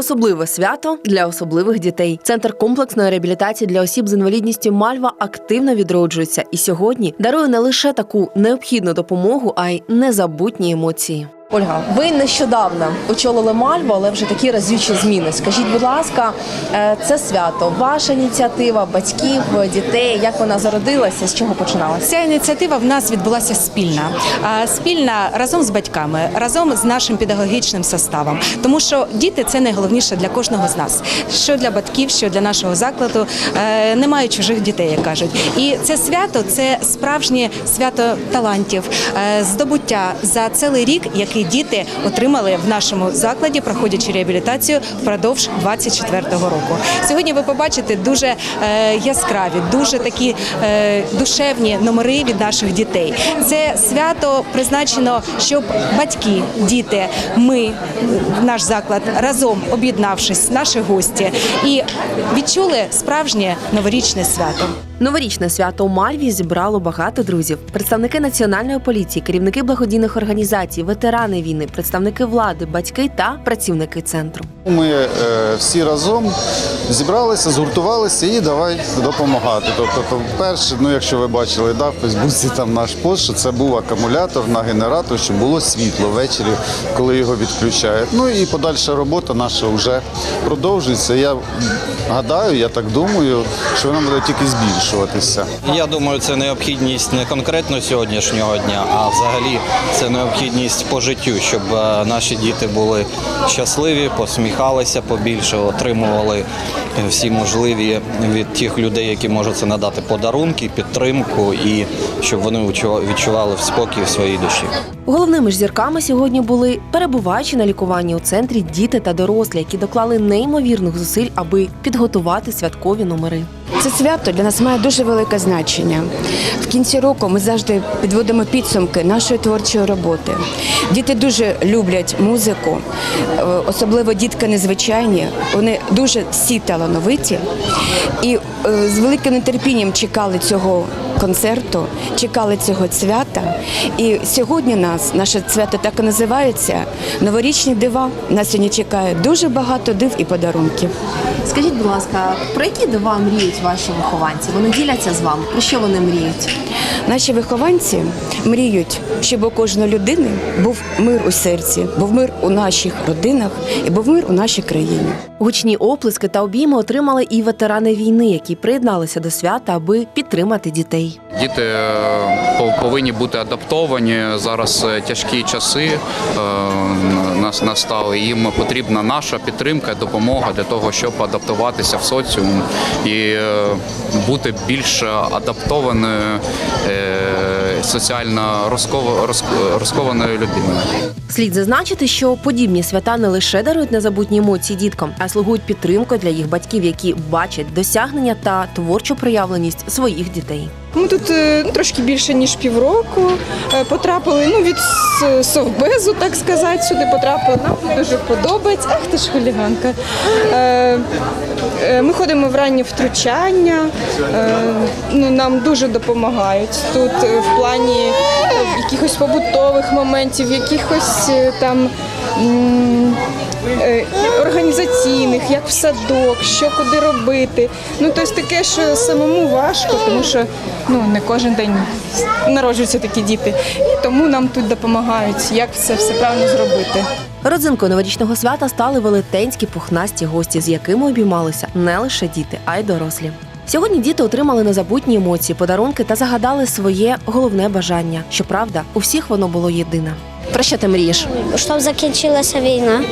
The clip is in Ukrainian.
Особливе свято для особливих дітей. Центр комплексної реабілітації для осіб з інвалідністю Мальва активно відроджується і сьогодні дарує не лише таку необхідну допомогу, а й незабутні емоції. Ольга, ви нещодавно очолили Мальву, але вже такі разючі зміни. Скажіть, будь ласка, е, це свято, ваша ініціатива, батьків, дітей, як вона зародилася, з чого починалася? Ця ініціатива в нас відбулася спільна. Спільна разом з батьками, разом з нашим педагогічним составом. Тому що діти це найголовніше для кожного з нас. Що для батьків, що для нашого закладу. Е, Немає чужих дітей, як кажуть. І це свято це справжнє свято талантів, е, здобуття за цілий рік, який діти отримали в нашому закладі, проходячи реабілітацію впродовж 24-го року. Сьогодні ви побачите дуже е, яскраві, дуже такі е, душевні номери від наших дітей. Це свято призначено, щоб батьки, діти, ми, наш заклад, разом об'єднавшись, наші гості, і відчули справжнє новорічне свято. Новорічне свято у Мальві зібрало багато друзів: представники національної поліції, керівники благодійних організацій, ветерани війни, представники влади, батьки та працівники центру. Ми е, всі разом зібралися, згуртувалися і давай допомагати. Тобто, то перше, ну якщо ви бачили, да, в Фейсбуці там наш пост, що це був акумулятор на генератор, щоб було світло ввечері, коли його відключають. Ну і подальша робота наша вже продовжується. Я гадаю, я так думаю, що вона буде тільки збільшуватися. Я думаю, це необхідність не конкретно сьогоднішнього дня, а взагалі це необхідність по життю, щоб е, наші діти були щасливі, посміхалися побільше, отримували всі можливі від тих людей, які можуть це надати подарунки, підтримку, і щоб вони відчува- відчували спокій в своїй душі. Головними ж зірками сьогодні були перебуваючи на лікуванні у центрі діти та дорослі, які доклали неймовірних зусиль, аби підготувати святкові номери. Це свято для нас має дуже велике значення. В кінці року ми завжди підводимо підсумки нашої творчої роботи. Діти дуже люблять музику, е, особливо дітки незвичайні. Вони дуже всі талановиті і е, з великим нетерпінням чекали цього концерту, чекали цього свята. І сьогодні нас, наше свято так і називається Новорічні дива. Нас сьогодні чекає дуже багато див і подарунків. Скажіть, будь ласка, про які дива мріють ваші вихованці? Вони діляться з вами. Про що вони мріють? Наші вихованці мріють, щоб у кожної людини був мир у серці, був мир у наших родинах і був мир у нашій країні. Гучні оплески та обійми отримали і ветерани війни, які приєдналися до свята, аби підтримати дітей. Діти е, повинні бути адаптовані. Зараз е, тяжкі часи е, нас настали. Їм потрібна наша підтримка, допомога для того, щоб адаптуватися в соціум і бути більш адаптованою соціально розкова- розкованою людиною. Слід зазначити, що подібні свята не лише дарують незабутні емоції діткам, а слугують підтримкою для їх батьків, які бачать досягнення та творчу проявленість своїх дітей. Ми тут ну, трошки більше ніж півроку е, потрапили ну, від совбезу, так сказати, сюди потрапили. Нам дуже подобається. Ах ти ж хуліганка. Е, Ми ходимо в раннє втручання, ну, нам дуже допомагають тут в плані якихось побутових моментів, якихось там. Е, Організаційних, як в садок, що куди робити. Ну тобто таке, що самому важко, тому що ну не кожен день народжуються такі діти. І тому нам тут допомагають, як це все правильно зробити. Родзинкою новорічного свята стали велетенські пухнасті гості, з якими обіймалися не лише діти, а й дорослі. Сьогодні діти отримали незабутні емоції, подарунки та загадали своє головне бажання. Щоправда, у всіх воно було єдине. Про що ти мрієш? щоб закінчилася війна.